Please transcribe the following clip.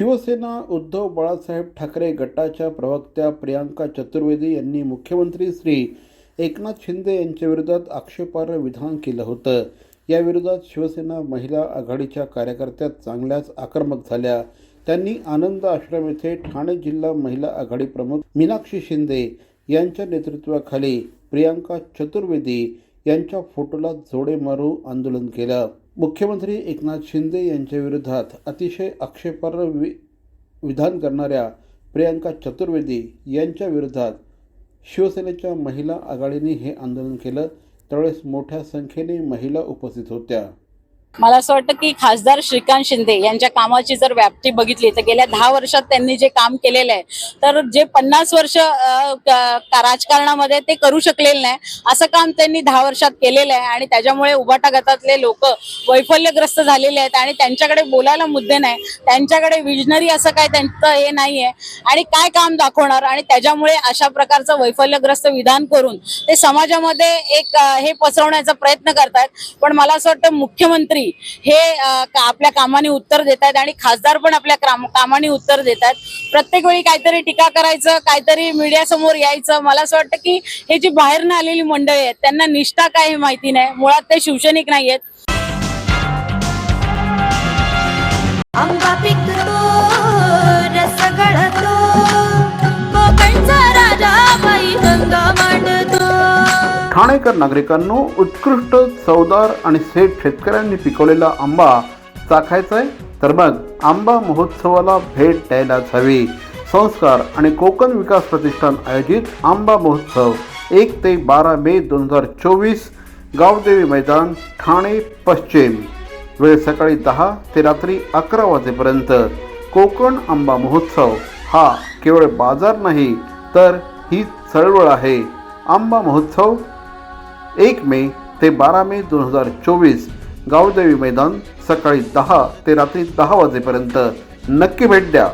शिवसेना उद्धव बाळासाहेब ठाकरे गटाच्या प्रवक्त्या प्रियांका चतुर्वेदी यांनी मुख्यमंत्री श्री एकनाथ शिंदे यांच्याविरोधात आक्षेपार्ह विधान केलं होतं. याविरोधात शिवसेना महिला आघाडीच्या कार्यकर्त्या चांगल्याच आक्रमक झाल्या. त्यांनी आनंद आश्रम येथे ठाणे जिल्हा महिला आघाडी प्रमुख मीनाक्षी शिंदे यांच्या नेतृत्वाखाली प्रियांका चतुर्वेदी यांच्या फोटोला जोडे मारू आंदोलन केलं. मुख्यमंत्री एकनाथ शिंदे यांच्या विरोधात अतिशय आक्षेपार्ह वि विधान करणाऱ्या प्रियांका चतुर्वेदी यांच्या विरोधात शिवसेनेच्या महिला आघाडीने हे आंदोलन केलं. त्यावेळेस मोठ्या संख्येने महिला उपस्थित होत्या. मला असं वाटतं की खासदार श्रीकांत शिंदे यांच्या कामाची जर व्याप्ती बघितली तर गेल्या दहा वर्षात त्यांनी जे काम केलेलं आहे तर जे पन्नास वर्ष राजकारणामध्ये ते करू शकलेले नाही असं काम त्यांनी दहा वर्षात केलेलं आहे. आणि त्याच्यामुळे उभाटा गटातले लोक वैफल्यग्रस्त झालेले आहेत आणि त्यांच्याकडे बोलायला मुद्दे नाही. त्यांच्याकडे विजनरी असं काय त्यांचं हे नाहीये. आणि काय काम दाखवणार? आणि त्याच्यामुळे अशा प्रकारचं वैफल्यग्रस्त विधान करून ते समाजामध्ये एक हे पसरवण्याचा प्रयत्न करतायत. पण मला असं वाटतं मुख्यमंत्री हे आपल्या कामाने उत्तर देत आहेत आणि खासदार पण आपल्या कामाने उत्तर देत आहेत. प्रत्येक वेळी काहीतरी टीका करायचं काहीतरी मीडियासमोर यायचं. मला असं वाटतं की हे जी बाहेरनं आलेली मंडळी आहेत त्यांना निष्ठा काय हे माहिती नाही. मुळात ते शिवसैनिक नाहीयेत. आहेत ठाणेकर नागरिकांनो उत्कृष्ट चवदार आणि सेठ शेतकऱ्यांनी पिकवलेला आंबा चाखायचा आहे तर मग आंबा महोत्सवाला भेट द्यायलाच हवी. संस्कार आणि कोकण विकास प्रतिष्ठान आयोजित आंबा महोत्सव एक ते बारा मे दोन हजार चोवीस गावदेवी मैदान ठाणे पश्चिम. वेळ सकाळी दहा ते रात्री अकरा वाजेपर्यंत. कोकण आंबा महोत्सव हा केवळ बाजार नाही तर ही चळवळ आहे. आंबा महोत्सव एक मे ते बारा मे दोन हजार चोवीस गावदेवी मैदान सकाळी दहा ते रात्री दहा वाजेपर्यंत. नक्की भेट द्या.